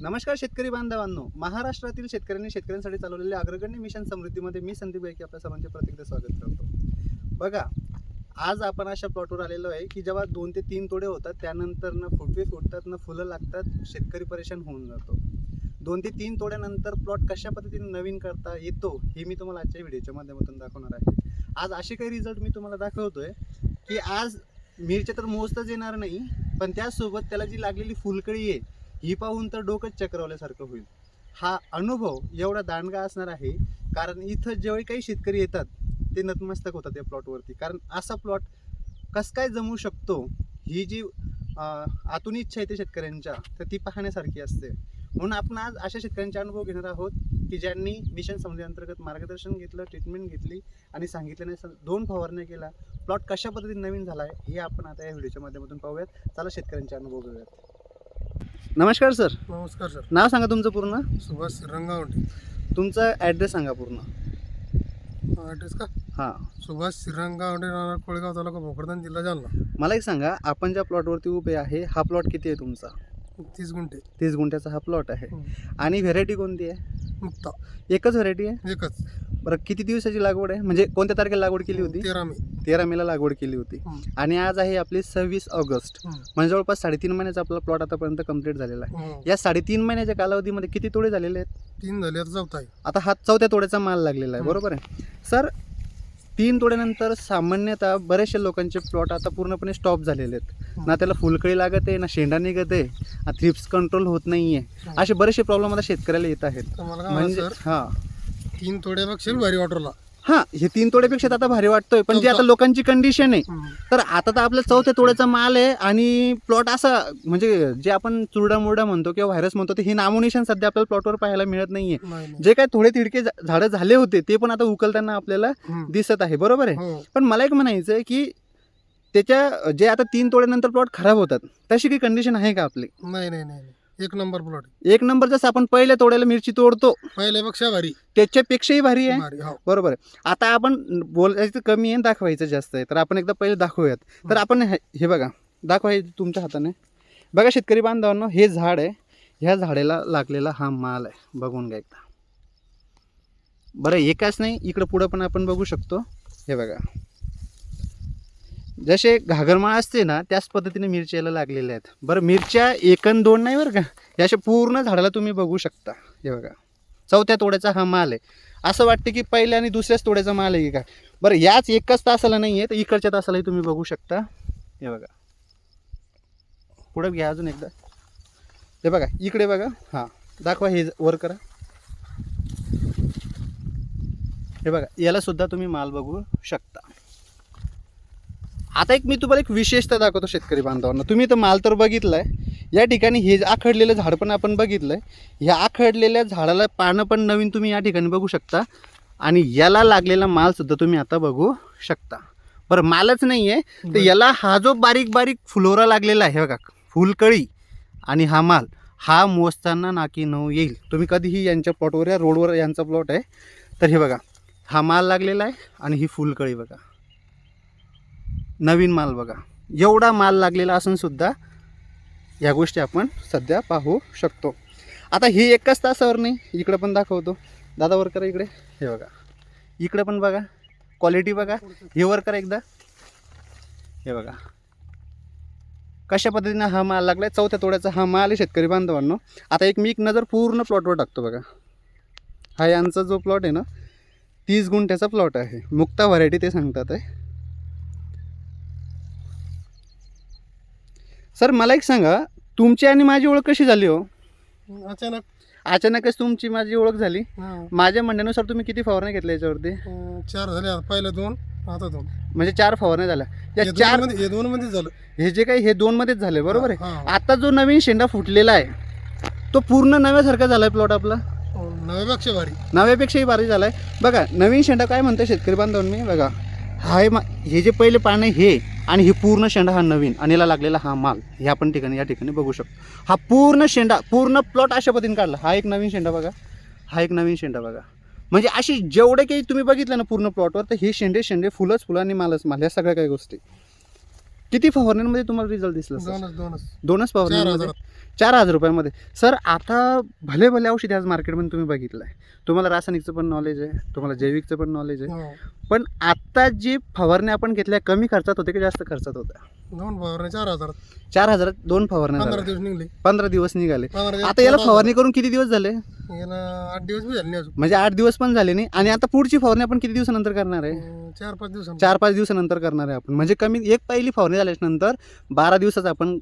नमस्कार शेतकरी बांधवांनो. महाराष्ट्रातील शेतकऱ्यांनी शेतकऱ्यांसाठी चालवलेल्या अग्रगण्य मिशन समृद्धीमध्ये मी संदीप गायकी आपल्या सर्वांचे प्रतिक्रिया स्वागत करतो. बघा आज आपण अशा प्लॉटवर आलेलो आहे की जेव्हा दोन ते तीन तोडे होतात त्यानंतर न फुटवे फुटतात न फुलं लागतात शेतकरी परेशान होऊन जातो. दोन ते तीन तोड्यानंतर प्लॉट कशा पद्धतीने नवीन करता येतो हे मी तुम्हाला आजच्या व्हिडिओच्या माध्यमातून दाखवणार आहे. आज असे काही रिझल्ट मी तुम्हाला दाखवतोय की आज मिरच्या तर मोजताच येणार नाही पण त्यासोबत त्याला जी लागलेली फुलकळी आहे ही पाहून तर डोकंच चक्रवल्यासारखं होईल. हा अनुभव एवढा दांडगा असणार आहे कारण इथं जेवढे काही शेतकरी येतात ते नतमस्तक होतात या प्लॉटवरती कारण असा प्लॉट कस काय जमू शकतो ही जी आतून इच्छा येते शेतकऱ्यांच्या तर ती पाहण्यासारखी असते. म्हणून आपण आज अशा शेतकऱ्यांचे अनुभव घेणार आहोत की ज्यांनी मिशन समजेअंतर्गत अंतर्गत मार्गदर्शन घेतलं ट्रीटमेंट घेतली आणि सांगितल्याने दोन फवारण्या केला प्लॉट कशा पद्धतीने नवीन झाला आहे हे आपण आता या व्हिडिओच्या माध्यमातून पाहूयात. चला शेतकऱ्यांचे अनुभव घेऊयात. नमस्कार सर. नमस्कार सर. नाव सांगा तुमचं पूर्ण? सुभाष रंगावंडे. तुमचा ॲड्रेस सांगा पूर्ण. ॲड्रेस का? हां. सुभाष श्रीरंगावंडे राहणार कोळेगाव तालुका भोकरदन जिल्हा जालना. मला एक सांगा आपण ज्या प्लॉटवरती उभे आहे हा प्लॉट किती आहे तुमचा? तीस गुंठे. तीस गुंठ्याचा हा प्लॉट आहे. हं. आणि व्हेरायटी कोणती आहे? मुक्ता. एकच व्हेरायटी आहे? एकच. बरं किती दिवसाची लागवड आहे? म्हणजे कोणत्या तारखेला लागवड केली होती? तेरा मे. तेरा मेला लागवड केली होती. आणि आज आहे आपली सव्वीस ऑगस्ट. म्हणजे जवळपास साडेतीन महिन्याचा आपला प्लॉट आतापर्यंत कंप्लीट झालेला आहे. हं. या साडेतीन महिन्याच्या कालावधीमध्ये किती तोडे झालेले आहेत? तीन झाले आता चौथा आहे. आता हा चौथ्या तोड्याचा माल लागलेला आहे. बरोबर आहे? सर तीन तोड्यानंतर सामान्यतः बरेचसे लोकांचे प्लॉट आता पूर्णपणे स्टॉप झालेले आहेत. ना त्याला फुलकळी लागत आहे ना शेंडा निघत आहे ना थ्रिप्स कंट्रोल होत नाही आहे. असे बरेचसे प्रॉब्लेम आता शेतकऱ्याला येत आहेत. म्हणजे हां. तीन तोड्यापेक्षा भारी वाटरला हां हे तीन तोड्यापेक्षा तर आता भारी वाटतोय पण जे आता. लोकांची कंडिशन आहे तर आता तर आपल्या चौथ्या तोड्याचा माल आहे आणि प्लॉट असा म्हणजे जे आपण चुरडा मुरडा म्हणतो किंवा व्हायरस म्हणतो ते हे नामोनिशन सध्या आपल्याला प्लॉटवर पाहायला मिळत नाहीये नाही नाही. जे काय थोडे तिडके झाडं झाले होते ते पण आता उकलताना आपल्याला. दिसत आहे बरोबर आहे हो पण मला एक म्हणायचं आहे की त्याच्या जे आता तीन तोड्यानंतर प्लॉट खराब होतात तशी काही कंडिशन आहे का आपली नाही नाही नाही. एक नंबर प्लॉट एक नंबर जसं आपण पहिल्या तोड्याला मिरची तोडतो पहिल्यापेक्षा भारी. त्याच्यापेक्षाही भारी आहे? भारी हो. बरोबर आहे. आता आपण बोलायचं कमी आहे दाखवायचं जास्त आहे. तर आपण एकदा पहिले दाखवूयात. तर आपण हे हे बघा. दाखवा हे तुमच्या हाताने. बघा शेतकरी बांधवांनो हे झाड आहे. ह्या झाडाला लागलेला हा माल आहे. बघून घ्या एकदा. बरं एकाच नाही इकडं पुढं पण आपण बघू शकतो. हे बघा. जसे घागरमाळ असते ना त्याच पद्धतीने मिरच्याला लागलेल्या आहेत. बरं मिरच्या एकन दोन नाही बरं का? या अशा पूर्ण झाडाला तुम्ही बघू शकता. हे बघा. चौथ्या तोड्याचा हा माल आहे. असं वाटतं की पहिल्या आणि दुसऱ्याच तोड्याचा माल आहे की काय? बरं याच एकाच तासाला नाही आहे तर इकडच्या तासालाही तुम्ही बघू शकता. हे बघा. पुढं घ्या अजून एकदा. हे बघा इकडे बघा. हां दाखवा हे वर करा. हे बघा याला सुद्धा तुम्ही माल बघू शकता. आता एक मी तुम्हाला एक विशेषता दाखवतो शेतकरी बांधवांना. तुम्ही तर माल तर बघितलाय. या ठिकाणी हे आखडलेलं झाड पण आपण बघितलंय. ह्या आखडलेल्या झाडाला पानं पण नवीन तुम्ही या ठिकाणी बघू शकता. आणि याला लागलेला माल सुद्धा तुम्ही आता बघू शकता. बरं मालच नाही आहे तर याला हा जो बारीक बारीक फुलोरा लागलेला आहे बघा फुलकळी आणि हा माल हा मोजताना नाकी नऊ येईल. तुम्ही कधीही यांच्या प्लॉटवर या रोडवर यांचा प्लॉट आहे. तर हे बघा हा माल लागलेला आहे आणि ही फुलकळी बघा. नवीन माल बघा. एवढा माल लागलेला असून सुद्धा या गोष्टी आपण सध्या पाहू शकतो. आता हे एकाच तासावर नाही इकडं पण दाखवतो. दादा वर करा इकडे. हे बघा. इकडे पण बघा. क्वालिटी बघा. हे वर करा एकदा. हे बघा. कशा पद्धतीनं हा माल लागलाय? चौथ्या तोड्याचा हा माल आहे शेतकरी बांधवांनो. आता एक मी एक नजर पूर्ण प्लॉटवर टाकतो बघा. हा यांचा जो प्लॉट आहे ना तीस गुंठ्याचा प्लॉट आहे. मुक्ता व्हरायटी ते सांगतात आहे. सर मला एक सांगा तुमची आणि माझी ओळख कशी झाली हो? अचानक. अचानकच तुमची माझी ओळख झाली. हं. माझ्या म्हणण्यानुसार तुम्ही किती फवारण्या घेतल्या याच्यावरती? अं, चार झाले आता पहिलं दोन आता दोन. म्हणजे चार फवारण्या झाल्या. या चारमध्ये हे दोन मध्ये झालं. हे जे काही हे दोन मध्येच झाले बरोबर आहे? हा. आता जो नवीन शेंडा फुटलेला आहे तो पूर्ण नव्यासारखा झालाय प्लॉट आपला? नव्यापेक्षा भारी. नव्यापेक्षाही भारी झालाय. बघा नवीन शेंडा काय म्हणतो शेतकरी बांधवांनी? बघा. हा मा हे जे पहिले पानं हे आणि हे पूर्ण शेंडा हा नवीन आणि याला लागलेला हा माल ह्या पण ठिकाणी या ठिकाणी बघू शकतो. हा पूर्ण शेंडा पूर्ण प्लॉट अशा पद्धतीने काढला. हा एक नवीन शेंडा बघा. हा एक नवीन शेंडा बघा. म्हणजे अशी जेवढे काही तुम्ही बघितलं ना पूर्ण प्लॉटवर तर हे शेंडे शेंडे फुलंच फुलं आणि मालच माल ह्या सगळ्या काही गोष्टी. किती फवारण्यांमध्ये तुम्हाला रिझल्ट दिसला सर दोनच दोनच. दोनच चार फवारण्यांमध्ये हजार चार हजार रुपयामध्ये. सर आता भले भले औषधी आज मार्केटमध्ये तुम्ही बघितलं आहे तुम्हाला रासायनिकचं पण नॉलेज आहे तुम्हाला जैविकचं पण नॉलेज आहे. हो. पण आता जी फवारण्या आपण घेतल्या कमी खर्चात होते की जास्त खर्चात होत्या दोन फवारणी चार हजार चार हजारात दोन फवारण्या पंधरा झाल्या. दिवस निघले. पंधरा दिवस निघाले. पंधरा दिवस आता याला फवारणी करून किती दिवस झाले. याला आठ दिवस बी झाले नाही अजून. म्हणजे आठ दिवस पण झाले नाही. आणि आता पुढची फवारणी आपण किती दिवसानंतर करणार आहे? अं, चार पाच दिवस चार पाच दिवसानंतर करणार आहे आपण. म्हणजे कमी एक पहिली फवारणी झाल्याच्यानंतर बारा दिवसाचा आपण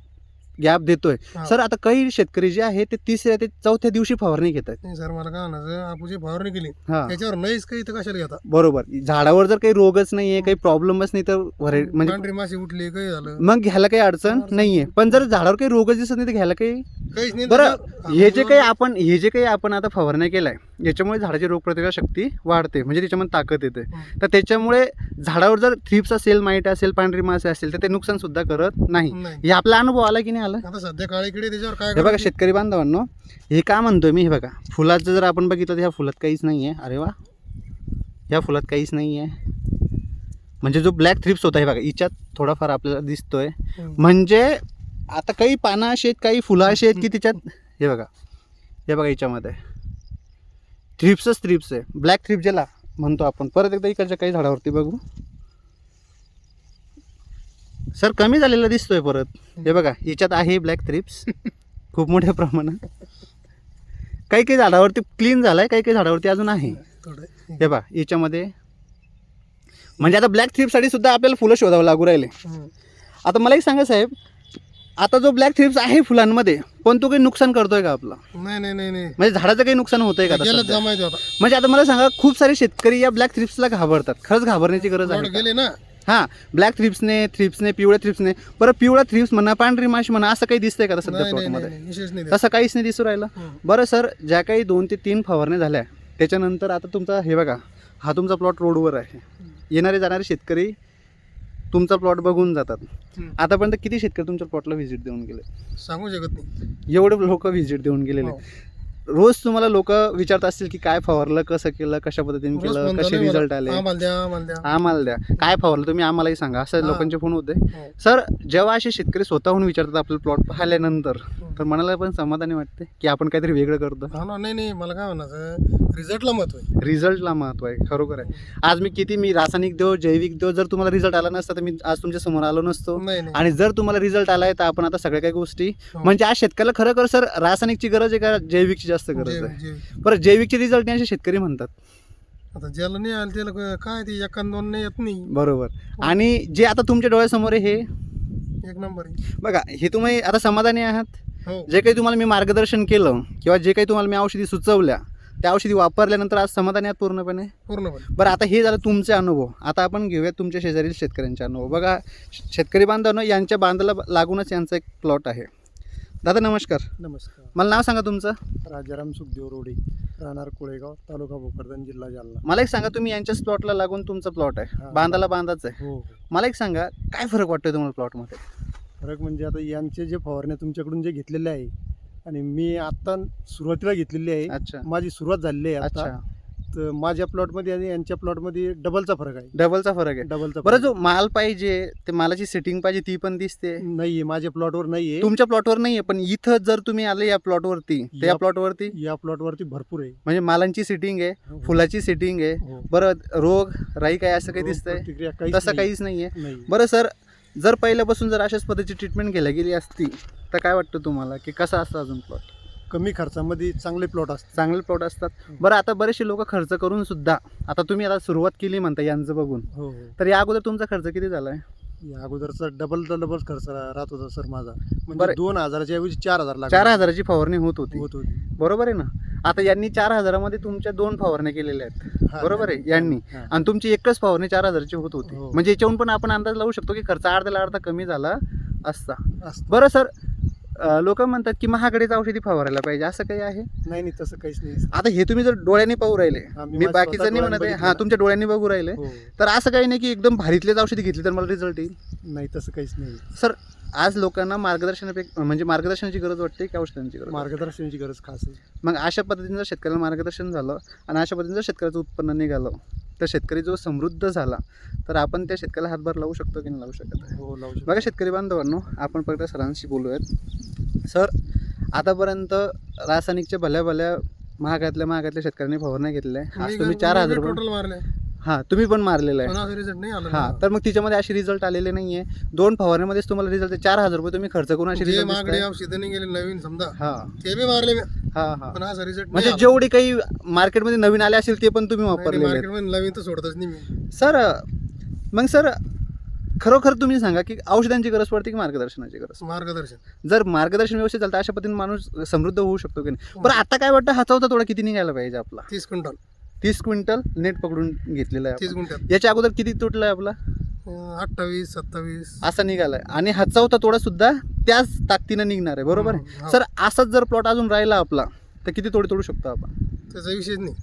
गॅप देतोय. सर आता काही शेतकरी जे आहे ते तिसऱ्या ते चौथ्या दिवशी फवारणी घेत आहेत. नाही सर मला काय म्हणायचं आपण जी फवारणी केली हा. त्याच्यावर नाहीच काही तर कशाला घेता? बरोबर. झाडावर जर काही रोगच नाहीये काही प्रॉब्लेमच नाही तर व्हरे- म्हणजे पांढरी माशी उठली काही झालं. मग घ्यायला काही अडचण नाहीये. पण जर झाडावर काही रोगच दिसत नाही तर घ्यायला काही काहीच नाही बरं हे जे काही आपण हे जे काही आपण आता फवारण्या केलाय याच्यामुळे झाडाची रोगप्रतिकार शक्ती वाढते म्हणजे त्याच्यामध्ये ताकद येते. तर त्याच्यामुळे झाडावर जर थ्रिप्स असेल माईट असेल पांढरी मासे असेल तर ते नुकसान सुद्धा करत नाही. हे आपला अनुभव आला की नाही आला? आता सध्या काळी किडे त्याच्यावर काय हे बघा? शेतकरी बांधवांनो हे का म्हणतोय मी? हे बघा फुलाचं जर आपण बघितलं तर ह्या फुलात काहीच नाही आहे अरे वा. ह्या फुलात काहीच नाही आहे म्हणजे जो ब्लॅक थ्रिप्स होता हे बघा हिच्यात थोडाफार आपल्याला दिसतोय. हं. म्हणजे आता काही पानं अशी आहेत काही फुलं अशी आहेत की तिच्यात हे बघा हे बघा हिच्यामध्ये. थ्रिप्सच थ्रिप्स आहे. ब्लॅक थ्रिप ज्याला म्हणतो आपण. परत एकदा इकडच्या काही झाडावरती बघू. सर कमी झालेला दिसतोय परत. हे बघा हिच्यात आहे ब्लॅक थ्रिप्स खूप मोठ्या प्रमाणात. काही काही झाडावरती क्लीन झालाय काही काही झाडावरती अजून आहे. हे. बघा याच्यामध्ये म्हणजे आता ब्लॅक थ्रिपसाठी सुद्धा आपल्याला फुलं शोधावं लागू राहिले. आता मला एक सांगा साहेब आता जो ब्लॅक थ्रिप्स आहे फुलांमध्ये पण तो काही नुकसान करतोय का आपलं नाही नाही नाही नाही म्हणजे झाडाचं काही नुकसान होतंय का आता गेलं सध्या? जमायचं आता म्हणजे आता मला सांगा खूप सारे शेतकरी या ब्लॅक थ्रिप्सला घाबरतात खरंच घाबरण्याची गरज आहे का? गेले ना हा ब्लॅक थ्रिप्सने थ्रिप्सने पिवळ्या थ्रिप्सने बरं पिवळ्या थ्रिप्स म्हणा पांढरी माशी म्हणा असं काही दिसतंय का सध्या नाही नाही नाही प्लॉटमध्ये नाही, विशेष नाही त्यात. तसं काहीच नाही दिसू राहिलं हं. बरं सर ज्या काही दोन ते तीन फवारण्या झाल्या त्याच्यानंतर आता तुमचा हे बघा हा तुमचा प्लॉट रोडवर आहे येणारे जाणारे शेतकरी तुमचा प्लॉट बघून जातात. आतापर्यंत किती शेतकरी तुमच्या प्लॉटला व्हिजिट देऊन गेले सांगू शकत नाही एवढे लोक व्हिजिट देऊन गेलेले हो. रोज तुम्हाला लोक विचारत असतील की काय फवारलं कसं केलं कशा पद्धतीने केलं कसे रिझल्ट. आले? आम्हाला द्या काय फवारलं तुम्ही आम्हालाही सांगा. असं हा. लोकांचे फोन होते. हो. सर जेव्हा असे शेतकरी स्वतःहून विचारतात आपलं प्लॉट पाहिल्यानंतर हं. तर मनाला पण समाधानी वाटते की आपण काहीतरी वेगळं करतो. हा नाही नाही मला काय म्हणायचं रिझल्टला महत्त्व आहे. रिझल्टला महत्त्व आहे खरोखर आहे. आज मी किती मी रासायनिक देव जैविक देव जर तुम्हाला रिझल्ट आला नसता तर मी आज तुमच्यासमोर आलो नसतो. आणि जर तुम्हाला रिझल्ट आलाय तर आपण आता सगळ्या काही गोष्टी. हो. म्हणजे आज शेतकऱ्याला खरोखर सर रासायनिकची गरज आहे का? जैविकची जास्त गरज जे- आहे. जे- बरं जैविकचे रिझल्ट नाही असे शेतकरी म्हणतात. आता ज्याला नाही आलं त्याला क- काय ते एकान दोन नाही येत नाही. बरोबर. आणि जे आता तुमच्या डोळ्यासमोर आहे हे? एक नंबर आहे. बघा हे तुम्ही आता समाधानी आहात? हो. जे काही तुम्हाला मी मार्गदर्शन केलं किंवा जे काही तुम्हाला मी औषधी सुचवल्या त्या औषधी वापरल्यानंतर आज समाधानी आहात पूर्णपणे? पूर्णपणे. बरं आता हे झालं तुमचे अनुभव. आता आपण घेऊयात तुमच्या शेजारील शेतकऱ्यांचे अनुभव. बघा श- शेतकरी बांधवांनो यांच्या बांधाला लागूनच यांचा एक प्लॉट आहे. दादा नमस्कार. नमस्कार. मला नाव सांगा तुमचं. राजाराम सुखदेव रोडे राहणार कोळेगाव तालुका भोकरदन जिल्हा जालना. मला एक सांगा तुम्ही यांच्याच प्लॉटला लागून तुमचा प्लॉट आहे. हा. बांधाला बांधाच आहे. हो मला एक सांगा काय फरक वाटतोय तुम्हाला प्लॉटमध्ये फरक म्हणजे आता यांचे जे फवारण्या तुमच्याकडून जे घेतलेले आहे आणि मी आता सुरुवातीला घेतलेली आहे अच्छा. माझी सुरुवात झालेली आहे आता. तर माझ्या प्लॉटमध्ये आणि यांच्या प्लॉटमध्ये डबलचा फरक आहे. डबलचा फरक आहे. डबलचा बरं फरक जो माल पाहिजे ते मालाची सेटिंग पाहिजे ती पण दिसते. नाहीये माझ्या प्लॉटवर नाहीये. तुमच्या प्लॉटवर नाहीये पण इथं जर तुम्ही आले या प्लॉटवरती तर या प्लॉटवरती? या प्लॉटवरती भरपूर आहे. म्हणजे मालांची सेटिंग आहे हो. फुलाची सेटिंग आहे. हो. बरं रोग राई काय असं काही दिसतंय? तसं. काहीच नाहीये. नाही बरं सर जर पहिल्यापासून जर अशाच पद्धतीची ट्रीटमेंट केल्या गेली असती तर काय वाटतं तुम्हाला? की कसं असतं अजून प्लॉट कमी खर्चामध्ये चांगले प्लॉट असतात. चांगले प्लॉट असतात. बरं आता बरेचसे लोक खर्च करून सुद्धा आता तुम्ही आता सुरुवात केली म्हणता यांचं बघून. हो तर या अगोदर तुमचा खर्च किती झालाय हो या अगोदरचा डबल डबल खर्च रा- राहत होता सर माझा. म्हणजे बरं. दोन हजाराच्या ऐवजी चार हजार लागले. चार हजाराची फवारणी होत होती. होत होती. बरोबर आहे ना? आता यांनी चार हजारामध्ये तुमच्या दोन फवारण्या केलेल्या आहेत. हा, बरोबर आहे? यांनी. हा. आणि तुमची एकच फवारणी चार हजाराची होत होती. हो. म्हणजे याच्याहून पण आपण अंदाज लावू शकतो की खर्च अर्ध्याला अर्धा कमी झाला असता. असतं. बरं सर लोक म्हणतात की महागडीच औषधी फवारायला पाहिजे. असं काही आहे? नाही नाही तसं काहीच नाही. आता हे तुम्ही जर डोळ्याने पाहू राहिले मी बाकीचं नाही म्हणत आहे हा तुमच्या डोळ्यांनी बघू राहिले. हो. तर असं काही नाही की एकदम भारीतलेच औषधी घेतली तर मला रिझल्ट येईल? नाही तसं काहीच नाही. सर आज लोकांना मार्गदर्शनापेक्षा म्हणजे मार्गदर्शनाची गरज वाटते की औषधांची गरज मार्गदर्शनाची गरज खास आहे. मग अशा पद्धतीनं जर शेतकऱ्याला मार्गदर्शन झालं आणि अशा पद्धतीनं जर शेतकऱ्याचं उत्पन्न निघालं तर शेतकरी जो समृद्ध झाला तर आपण त्या शेतकऱ्याला हातभार लावू शकतो की नाही लावू शकत आहे? हो लावू शकतो. बघा शेतकरी बांधवांनो आपण फक्त सरांशी बोलूयात. सर आतापर्यंत रासायनिकच्या भल्या भल्या महागातल्या महागातल्या शेतकऱ्यांनी फवारण्या घेतल्या. आज तुम्ही चार हजार रुपये टोटल मारले. हां तुम्ही पण मारलेलं आहे. पण असं रिझल्ट नाही आला. हां तर मग तिच्यामध्ये असे रिझल्ट आलेले नाही आहे दोन फवारण्यामध्येच तुम्हाला रिझल्ट चार हजार रुपये तुम्ही खर्च करून असे जे रिझल्ट औषधं नवीन समजा. हां. ते बी मारले मी. हां हां. पण असा रिझल्ट म्हणजे जेवढे काही मार्केटमध्ये नवीन आले असेल ते पण तुम्ही मध्ये नवीन तर सोडतच नाही मी. सर मग सर खरोखर तुम्ही सांगा की औषधांची गरज पडते की मार्गदर्शनाची गरज मार्गदर्शन. जर मार्गदर्शन व्यवस्थित झालं तर अशा पद्धतीने माणूस समृद्ध होऊ शकतो की नाही? बरं आता काय वाटतं? हाचा होता थोडा किती निघायला पाहिजे आपला? तीस क्विंटल. तीस क्विंटल नेट पकडून घेतलेला आहे तीस आपण. गुंठ्यात याच्या अगोदर किती तुटलाय आपला? अं, अठ्ठावीस सत्तावीस. असा निघालाय. आणि हातचा होता थोडा सुद्धा त्याच ताकदीनं निघणार आहे बरोबर आहे? हा. सर असाच जर प्लॉट अजून राहिला आपला तर किती तोडे तोडू शकतो आपण? त्याचा विषयच नाही.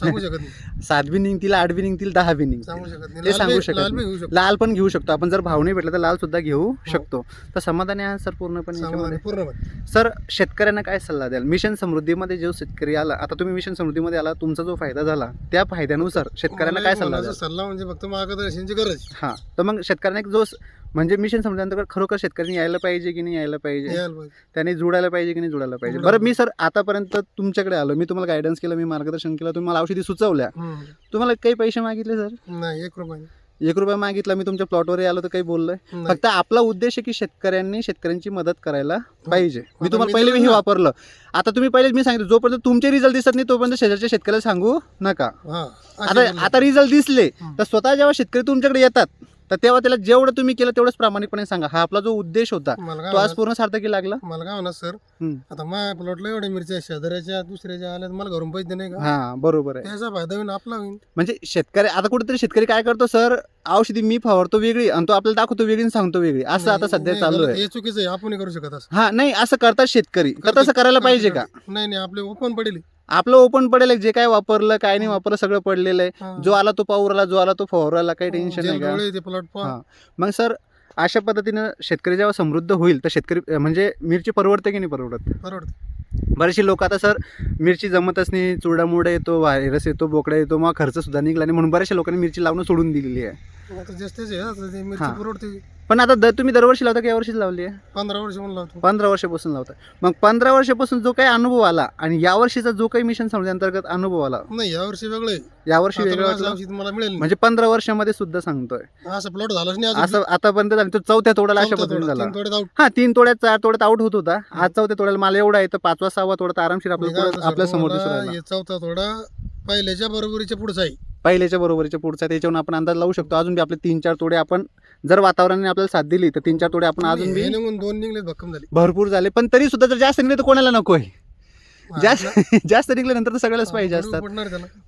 सांगू शकत नाही. सात बी निघतील आठ बी निघतील दहा बी सांगू निघतील शकत नाही. ते लाल सांगू बी- शकत लाल बी नाही. घेऊ शकतो. लाल पण घेऊ शकतो. आपण जर भाव नाही भेटला तर लाल सुद्धा घेऊ शकतो. तर समाधानी आहे सर पूर्णपणे समाधानी याच्यामध्ये? पूर्णपणे. सर शेतकऱ्यांना काय सल्ला द्याल? मिशन समृद्धीमध्ये जो शेतकरी आला आता तुम्ही मिशन समृद्धीमध्ये आला तुमचा जो फायदा झाला त्या फायद्यानुसार शेतकऱ्यांना मला काय सल्ला द्याल? सल्ला म्हणजे फक्त मार्गदर्शनची गरज. हां. तर मग शेतकऱ्यांना एक जो स- म्हणजे मिशन अंतर्गत खरोखर शेतकऱ्यांनी यायला पाहिजे की नाही यायला पाहिजे यायला पाहिजे. त्याने जुडायला पाहिजे की नाही जुडायला पाहिजे बरं मी सर आतापर्यंत तुमच्याकडे आलो मी तुम्हाला गायडन्स केलं मी मार्गदर्शन केलं तुम्ही मला औषधी सुचवल्या हम्म. तुम्हाला काही पैसे मागितले सर नाही एक रुपया. एक रुपया मागितला मी तुमच्या प्लॉटवर आलो तर काही बोललोय. फक्त आपला उद्देश आहे की शेतकऱ्यांनी शेतकऱ्यांची मदत करायला पाहिजे मी आता तुम्हाला मी पहिले दिलं हे ना. वापरलं आता तुम्ही पहिले मी सांगितलं जोपर्यंत तुमचे रिझल्ट दिसत नाही तोपर्यंत शेजारच्या शेतकऱ्याला सांगू नका हा आता. आता रिझल्ट दिसले हं. तर स्वतः जेव्हा शेतकरी तुमच्याकडे येतात तर तेव्हा त्याला जेवढं तुम्ही केलं तेवढंच प्रामाणिकपणे सांगा. हा आपला जो उद्देश होता मला तो आज पूर्ण सार्थकी लागला? मला काय म्हणा सर? हम्म. आता माझ्या प्लॉटला एवढ्या मिरच्या शेजाऱ्याच्या दुसऱ्याच्या आल्या तर मला घरून पैसे नाही का? हा बरोबर आहे. त्याचा फायदा होईल आपला होईल म्हणजे शेतकरी आता कुठेतरी शेतकरी काय करतो सर औषधी मी फवारतो वेगळी आणि तो आपल्याला दाखवतो वेगळी आणि सांगतो वेगळी. असं आता नाही, सध्या नाही, चालू गलत- आहे. हे चुकीचं आहे आपण नाही करू शकत असं. हा नाही असं करतात शेतकरी. तर तसं करायला पाहिजे का? नाही नाही आपले ओपन पडेल. आपलं ओपन पडेल जे काय वापरलं काय नाही वापरलं सगळं पडलेलं आहे. जो आला तो पाऊर आला जो आला तो फवाराला काही टेन्शन नाही का? हा. मग सर अशा पद्धतीनं शेतकरी जेव्हा समृद्ध होईल तर शेतकरी म्हणजे मिरची परवडते की नाही परवडत? परवडते. बरेचसे लोक आता सर मिरची जमतच नाही चुडामुडा येतो व्हायरस येतो बोकडा येतो मग खर्च सुद्धा निघला नाही म्हणून बऱ्याचशा लोकांनी मिरची लावणं सोडून दिलेली आहे. आता ते मिरची हा. पण आता द तुम्ही दरवर्षी लावता की यावर्षीच लावली आहे? पंधरा वर्ष म्हणून लावतो. पंधरा वर्षापासून लावता. मग पंधरा वर्षापासून जो काही अनुभव आला आणि यावर्षीचा जो काही मिशन समजा अंतर्गत अनुभव आला नाही या वर्षी वेगळं आहे. यावर्षी आता वेगळं वाटलं? औषध मला मिळेल. म्हणजे पंधरा वर्षामध्ये सुद्धा सांगतोय. नाही. असं प्लॉट झालाच नाही असं आतापर्यंत झालं. तो चौथ्या तोड्याला अशा पद्धतीने तोडा, झाला. तीन तोड्यात out. हा तीन तोड्यात चार तोड्यात आउट होत होता. आज चौथ्या तोड्याला मला एवढा आहे तर पाचवा सहावा तोड्यात आरामशीर मी काय आपल्याला म्हणतो आपल्या सर, समोर मला दिसून राहिला. हे चौथा थोडा पहिल्याच्या बरोबरीच्या पुढचा आहे. पहिल्याच्या बरोबरीच्या पुढचा त्याच्यावरून आपण अंदाज लावू शकतो. अजून बी आपले तीन चार तोडे आपण जर वातावरणाने आपल्याला साथ दिली तर तीन चार तोडे आपण अजून बी दोन निघले भक्कम झाली. भरपूर झाले. पण तरी सुद्धा जर जास्त निघले तर कोणाला नको आहे? जास्त जास्त निघल्यानंतर तर सगळ्यालाच पाहिजे असतात.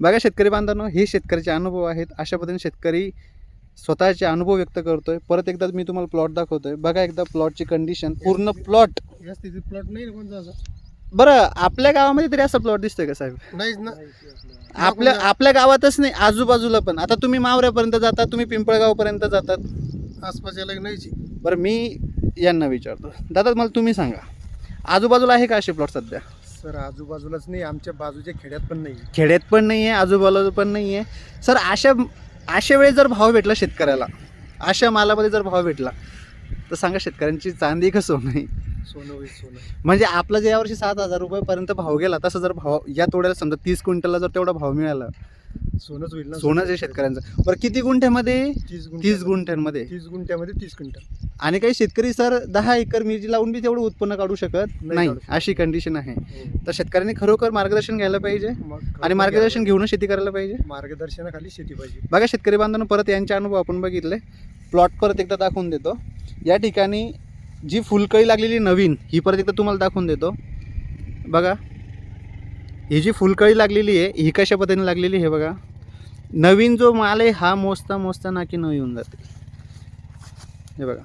बघा शेतकरी बांधवांनो हे शेतकऱ्याचे अनुभव आहेत. अशा पद्धतीने शेतकरी स्वतःचे अनुभव व्यक्त करतोय. परत एकदा मी तुम्हाला प्लॉट दाखवतोय. बघा एकदा प्लॉटची कंडिशन पूर्ण प्लॉट प्लॉट नाही बरं आपल्या गावामध्ये तरी असा प्लॉट दिसतोय का साहेब? नाहीच ना. आपल्या आपल्या गावातच नाही आजूबाजूला पण. आता तुम्ही मावऱ्यापर्यंत जातात तुम्ही पिंपळगावपर्यंत जातात. आसपास नाहीची बरं मी यांना विचारतो. दादा मला तुम्ही सांगा. आजूबाजूला आहे का असे प्लॉट सध्या? सर आजूबाजूलाच नाही. आमच्या बाजूच्या खेड्यात पण नाही खेड्यात पण नाही आहे आजूबाजूला पण नाही आहे सर अशा अशा वेळी जर भाव भेटला शेतकऱ्याला अशा मालामध्ये जर भाव भेटला तर सांगा शेतकऱ्यांची चांदी का सोनं आहे सोनं होईल सोनं. म्हणजे आपला जे यावर्षी सात हजार रुपयापर्यंत भाव गेला तसं जर भाव या तोड्याला समजा तीस क्विंटलला जर तेवढा भाव मिळाला. सोनंच होईल ना शेतकऱ्यांचं. बरं किती गुंठ्यामध्ये? तीस तीस गुंठ्यांमध्ये. तीस गुंठ्यामध्ये तीस क्विंटल. आणि काही शेतकरी सर दहा एकर मिरची लावून बी तेवढं उत्पन्न काढू शकत नाही नाही काढू शकत. अशी कंडिशन आहे. तर शेतकऱ्यांनी खरोखर मार्गदर्शन घ्यायला पाहिजे? मग आणि मार्गदर्शन घेऊनच शेती करायला पाहिजे? मार्गदर्शनाखाली शेती पाहिजे. बघा शेतकरी बांधवांनो परत यांचे अनुभव आपण बघितले. प्लॉट परत एकदा दाखवून देतो. या ठिकाणी जी फुलकळी लागलेली नवीन ही परत एकदा तुम्हाला दाखवून देतो. बघा. ही जी फुलकळी लागलेली आहे ही कशा पद्धतीने लागलेली आहे बघा. नवीन जो माल आहे हा मोजता मोजता नाकी न येऊन जाते. हे बघा.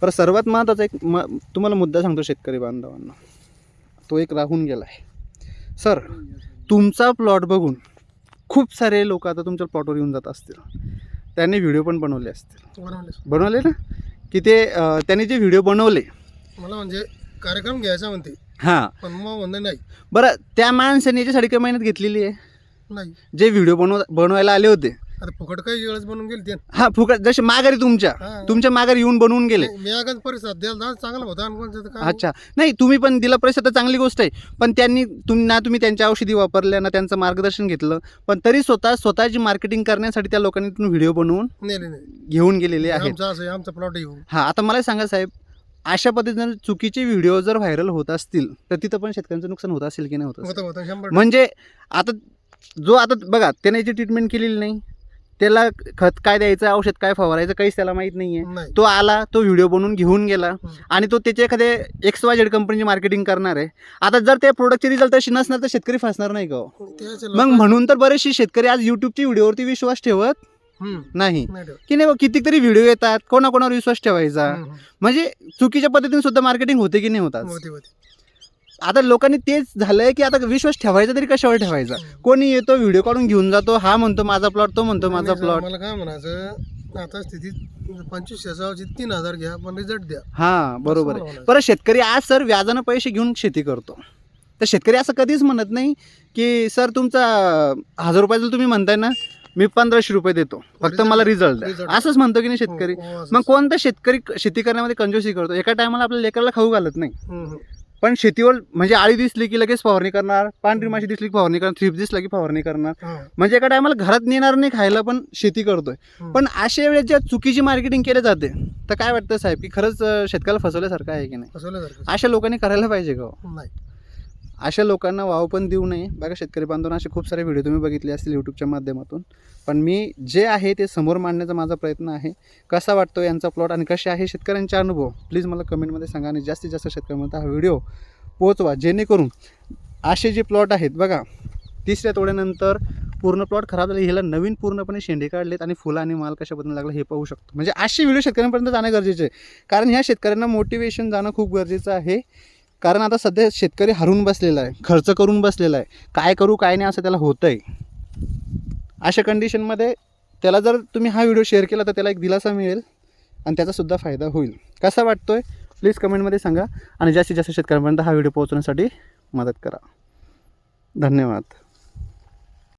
पर सर्वात महत्त्वाचा एक म तुम्हाला मुद्दा सांगतो शेतकरी बांधवांना. तो एक राहून गेला आहे सर तुमचा प्लॉट बघून खूप सारे लोक आता तुमच्या प्लॉटवर येऊन जात असतील. त्यांनी व्हिडिओ पण बनवले असतील. बनवले. बनवले ना? की ते अं, त्यांनी जे व्हिडिओ बनवले. मला म्हणजे कार्यक्रम घ्यायचा म्हणते. हां. पण मग नाही. बरं त्या माणसाने याच्यासाठी काही मेहनत घेतलेली आहे? नाही. जे व्हिडिओ बनव बनवायला आले होते. आता फुकट काही वेळेस बनवून गेली ते. हा फुकट जसे माघारी तुमच्या. हा. तुमच्या माघारी येऊन बनवून गेले. मी आगाच परिसर द्यायला जा- चांगला होता. आणि कोणतं काय अच्छा. नाही तुम्ही पण दिला पैसा तर चांगली गोष्ट आहे. पण त्यांनी तुम ना तुम्ही त्यांच्या औषधी वापरल्या ना त्यांचं मार्गदर्शन घेतलं. पण तरी स्वतः स्वतःची मार्केटिंग करण्यासाठी त्या लोकांनी तुम्ही व्हिडिओ बनवून नाही घेऊन गेलेले आहेत. आमचा असं आहे, आमचा प्लॉट येऊ हा आता मला सांगा साहेब. अशा पद्धतीने चुकीचे व्हिडिओ जर व्हायरल होत असतील तर तिथं पण शेतकऱ्यांचं नुकसान होत असेल की नाही होत असेल? होतं होतं. शंभर म्हणजे आता जो आता बघा त्याने याची ट्रीटमेंट केलेली नाही त्याला खत काय द्यायचं औषध काय फवारायचं काहीच त्याला माहीत नाहीये नाही तो आला तो व्हिडिओ बनवून घेऊन गेला. आणि तो त्याच्या एखाद्या एक्स वाय झेड कंपनीची मार्केटिंग करणार आहे आता जर त्या प्रोडक्टचे रिझल्ट तशी नसणार तर शेतकरी फसणार नाही का हो? त्याचे मग म्हणून तर बरेचसे शेतकरी आज युट्यूबच्या व्हिडिओवरती विश्वास ठेवत. नाही. की नाही कितीतरी व्हिडिओ येतात कोणाकोणावर विश्वास ठेवायचा. म्हणजे चुकीच्या पद्धतीने सुद्धा मार्केटिंग होते की नाही होतात होती होती आता लोकांनी तेच झालंय की आता विश्वास ठेवायचा तरी कशावर ठेवायचा? कोणी येतो व्हिडिओ काढून घेऊन जातो हा म्हणतो माझा प्लॉट तो म्हणतो माझा प्लॉट मला काय म्हणायचं आता स्थितीत पंचवीस शेजावची तीन हजार घ्या पण रिझल्ट द्या. हा बरोबर आहे. परत शेतकरी आज सर व्याजानं पैसे घेऊन शेती करतो. तर शेतकरी असं कधीच म्हणत नाही की सर तुमचा हजार रुपयाचं तुम्ही म्हणताय ना मी पंधराशे रुपये देतो. फक्त मला रिझल्ट द्या. असंच म्हणतो की नाही शेतकरी? हो, हो, मग कोणता शेतकरी शेती करण्यामध्ये कंजूसी करतो? एका टायमाला आपल्या लेकराला खाऊ घालत नाही. पण शेतीवर म्हणजे आळी दिसली की लगेच फवारणी करणार पांढरी माशी दिसली की फवारणी करणार थ्रिप दिसला की फवारणी करणार. म्हणजे एका टायमाला घरात नेणार नाही खायला पण शेती करतोय. पण अशा वेळेस जेव्हा चुकीची मार्केटिंग केली जाते तर काय वाटतं साहेब की खरंच शेतकऱ्याला फसवल्यासारखं आहे की नाही फसवल्यासारखं. अशा लोकांनी करायला पाहिजे का हो? नाही अशा लोकांना वाव पण देऊ नये. बघा शेतकरी बांधवांना असे खूप सारे व्हिडिओ तुम्ही बघितले असतील यूट्यूबच्या माध्यमातून. पण मी जे आहे ते समोर मांडण्याचा माझा प्रयत्न आहे. कसा वाटतो यांचा प्लॉट आणि कसे आहे शेतकऱ्यांचे अनुभव? प्लीज मला कमेंटमध्ये सांगा आणि जास्तीत जास्त शेतकऱ्यांमध्ये हा व्हिडिओ पोहोचवा. जेणेकरून असे जे प्लॉट आहेत बघा तिसऱ्या तोड्यानंतर पूर्ण प्लॉट खराब झाले. ह्याला नवीन पूर्णपणे शेंडे काढलेत आणि फुलं आणि माल कशा पद्धतीने लागला हे पाहू शकतो. म्हणजे असे व्हिडिओ शेतकऱ्यांपर्यंत जाणं गरजेचे आहे. कारण ह्या शेतकऱ्यांना मोटिवेशन जाणं खूप गरजेचं आहे. कारण आता सध्या शेतकरी हरून बसलेला आहे खर्च करून बसलेला आहे. काय करू काय नाही असं त्याला होतं आहे अशा कंडिशनमध्ये त्याला जर तुम्ही हा व्हिडिओ शेअर केला तर त्याला एक दिलासा मिळेल आणि त्याचासुद्धा फायदा होईल. कसा वाटतो आहे प्लीज कमेंटमध्ये सांगा. आणि जास्तीत जास्त शेतकऱ्यांपर्यंत हा व्हिडिओ पोहोचवण्यासाठी मदत करा. धन्यवाद.